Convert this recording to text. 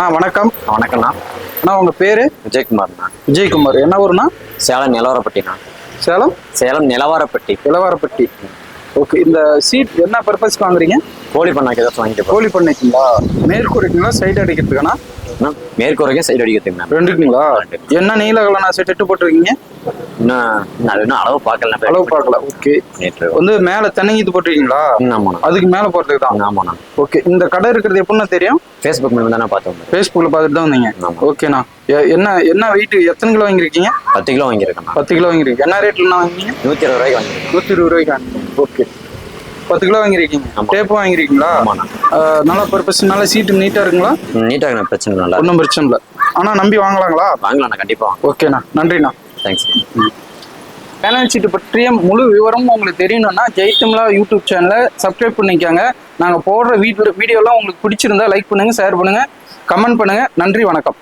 அண்ணா வணக்கம். வணக்கம்ண்ணா. அண்ணா உங்க பேரு? விஜயகுமார்ண்ணா. விஜயகுமார். என்ன ஊருண்ணா? சேலம் நிலவரப்பட்டிண்ணா. சேலம்? சேலம் நிலவரப்பட்டி. இளவாரப்பட்டி ஓகே இந்த சீட் என்ன பர்பஸ்க்கு வாங்குறீங்க? கோழி பண்ணாக்கு ஏதாச்சும் வாங்கிட்டு கோழி பண்ணைக்குங்களா? மேற்கூரைக்குங்களா? சைடு அடிக்கிறதுக்காண்ணா மேற்கு வரைக்கும் சைடு அடிக்கிறதுங்கண்ணா ரெண்டுக்குங்களா? என்ன நீல கலனா செட் எட்டு போட்டிருக்கீங்க? இன்னும் இன்னும் அது இன்னும் அளவு பார்க்கல அளவு பார்க்கல. ஓகே நேற்று. வந்து மேல தென்னங்கீத்து போட்டிருக்கீங்களா? ம், ஆமாண்ணா அதுக்கு மேல போறதுக்கு தான் ஆமாண்ணா ஓகே இந்த கடை இருக்கிறது எப்படின்னா தெரியும்? ஃபேஸ்புக் மூலம் தானே பார்த்து வந்தேன் ஃபேஸ்புக்கில் பார்த்துட்டு தான் வந்தீங்க. ஓகேண்ணா என்ன என்ன வெயிட் எத்தனை கிலோ வாங்கியிருக்கீங்க? பத்து கிலோ வாங்கியிருக்கேண்ணா பத்து கிலோ வாங்கியிருக்கீங்க. என்ன ரேட்லண்ணா வாங்கினீங்க? நூற்றி இருபது ரூபாய்க்கு வாங்கியிருக்கேன். நூற்றி இருபது ரூபாய்க்கு வாங்கினீங்க. ஓகே பத்து கிலோ வாங்கியிருக்கீங்களா? ஆமாண்ணா. ஆஹ் நல்லா பர்பஸ் நல்லா சீட்டு நீட்டாக இருக்குங்களா? நீட்டாக எனக்கு பிரச்சனை இல்லை. ஒன்றும் பிரச்சனை இல்லை. ஆனால் நம்பி வாங்கலாங்களா? வாங்கலாண்ணா கண்டிப்பாக ஓகேண்ணா. நன்றிண்ணா. தேங்க்ஸ் பேனல் சீட்டு பற்றிய முழு விவரமும் உங்களுக்கு தெரியணும்னா ஜெய்தம்லா யூடியூப் சேனலை சப்ஸ்கிரைப் பண்ணிக்கோங்க. நாங்கள் போடுற வீடியோ வீடியோலாம் உங்களுக்கு பிடிச்சிருந்தா லைக் பண்ணுங்கள் ஷேர் பண்ணுங்கள் கமெண்ட் பண்ணுங்கள் நன்றி வணக்கம்.